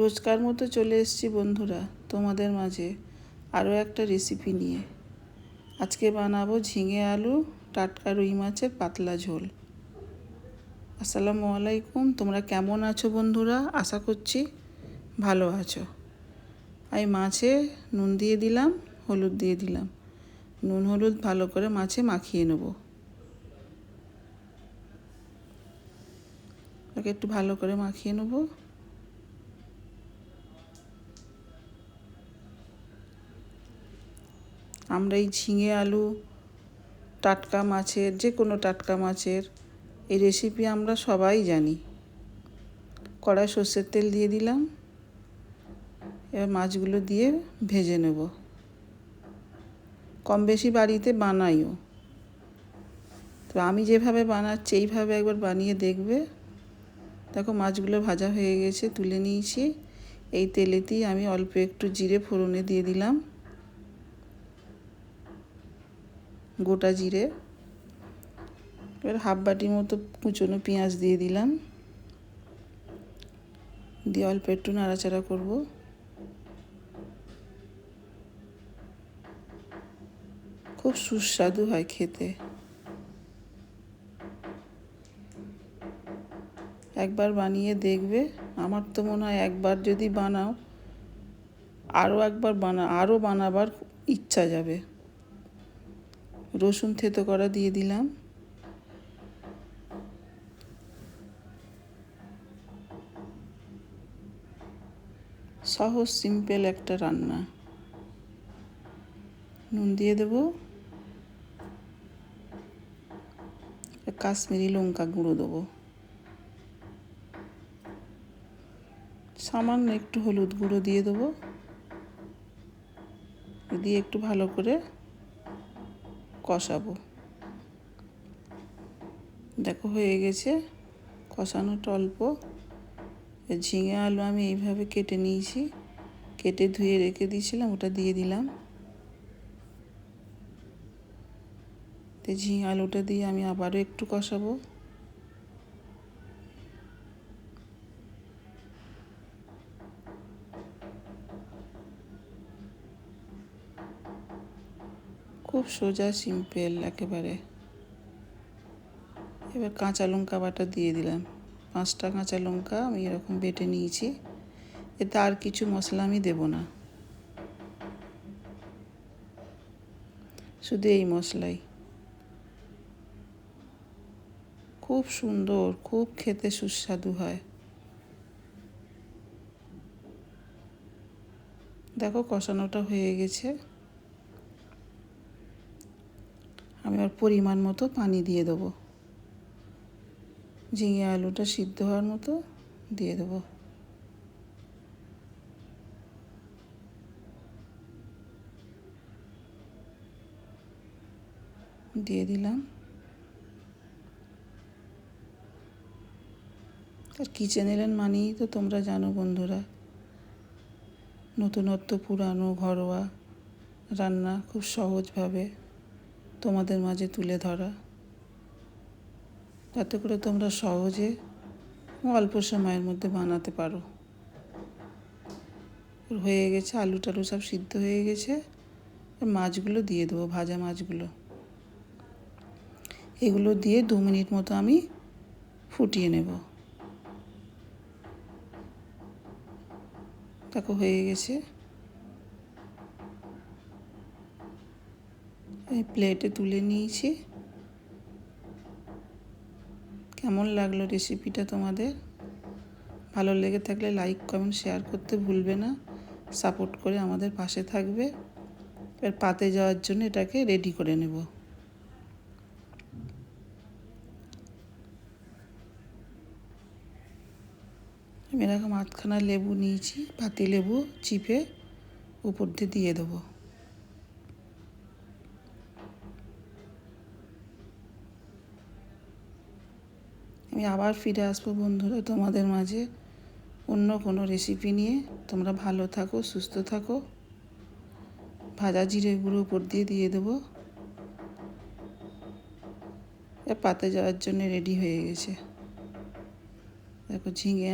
রোজকার মতো চলে এসেছি বন্ধুরা তোমাদের মাঝে আরও একটা রেসিপি নিয়ে। আজকে বানাবো ঝিঙে আলু, টাটকা রুই মাছের পাতলা ঝোল। আসসালামু আলাইকুম, তোমরা কেমন আছো বন্ধুরা? আশা করছি ভালো আছো। আমি মাছে নুন দিয়ে দিলাম, হলুদ দিয়ে দিলাম। নুন, হলুদ ভালো করে মাছে মাখিয়ে নেব। ওকে একটু ভালো করে মাখিয়ে নেব। আমরা এই ঝিঙে আলু, টাটকা মাছের, যে কোনো টাটকা মাছের এই রেসিপি আমরা সবাই জানি। কড়াই সর্ষের তেল দিয়ে দিলাম। এবার মাছগুলো দিয়ে ভেজে নেব। কম বেশি বাড়িতে বানাইও। তো আমি যেভাবে বানাচ্ছি, এইভাবে একবার বানিয়ে দেখবে। দেখো মাছগুলো ভাজা হয়ে গেছে, তুলে নিয়েছি। এই তেলেতেই আমি অল্প একটু জিরে ফোড়নে দিয়ে দিলাম। গোটা জিরে, এবার হাফ বাটির মতো কুচনো পেঁয়াজ দিয়ে দিলাম। দিয়ে অল্প একটু নাড়াচাড়া করব। খুব সুস্বাদু হয় খেতে। একবার বানিয়ে দেখবে। আমার তো মনে হয় একবার যদি বানাও আরও একবার বানা আরও বানাবার ইচ্ছা যাবে। রসুন থেতো করা দিয়ে দিলাম। সহজ সিম্পল একটা রান্না। নুন দিয়ে দেব। কাশ্মীরি লঙ্কা গুঁড়ো দেবো। সামান্য একটু হলুদ গুঁড়ো দিয়ে দেবো। দিয়ে একটু ভালো করে দেখো হয়ে গেছে কষানো অল্প। ঝিঙে আলু আমি এইভাবে কেটে নিয়েছি, কেটে ধুয়ে রেখে দিয়েছিলাম, ওটা দিয়ে দিলাম। তো ঝিঙে আলুটা দিয়ে আমি আবারও একটু কষাবো। খুব সোজা সিম্পল একেবারে। এবার কাঁচা লঙ্কা বাটা দিয়ে দিলাম। পাঁচটা কাঁচা লঙ্কা আমি এরকম বেটে নিয়েছি। এতে আর কিছু মশলা আমি দেব না। শুধু এই মশলাই। খুব সুন্দর, খুব খেতে সুস্বাদু হয়। দেখো কষানোটা হয়ে গেছে। আমি ওর পরিমাণ মতো পানি দিয়ে দেবো। ঝিঙে আলুটা সিদ্ধ হওয়ার মতো দিয়ে দেবো। দিয়ে দিলাম। আর কিচেন এলেন মানেই তো তোমরা জানো বন্ধুরা, নতুনত্ব পুরানো ঘরোয়া রান্না খুব সহজভাবে তোমাদের মাঝে তুলে ধরা। যাতে করে তোমরা সহজে অল্প সময়ের মধ্যে বানাতে পারো। হয়ে গেছে আলু টালু সব সিদ্ধ হয়ে গেছে। মাছগুলো দিয়ে দেবো, ভাজা মাছগুলো। এগুলো দিয়ে দু মিনিট মতো আমি ফুটিয়ে নেব। দেখো হয়ে গেছে। প্লেটে তুলে নিয়েছি। কেমন লাগল রেসিপিটা তোমাদের? ভালো লেগে থাকলে লাইক কমেন্ট শেয়ার করতে ভুলবে না। সাপোর্ট করে আমাদের পাশে থাকবে। এবার পাতে যাওয়ার জন্য এটাকে রেডি করে নেব। আমি এরকম আধখানা লেবু নিয়েছি, পাতি লেবু, চিপে উপর দিয়ে দিয়ে দেবো। আমি আবার ফিরে আসব বন্ধুরা তোমাদের মাঝে অন্য কোনো রেসিপি নিয়ে। তোমরা ভালো থাকো, সুস্থ থাকো। ভাজা জিরে গুঁড়ো উপর দিয়ে দিয়ে দেবো। পাতে যাওয়ার জন্য রেডি হয়ে গেছে। দেখো ঝিঙে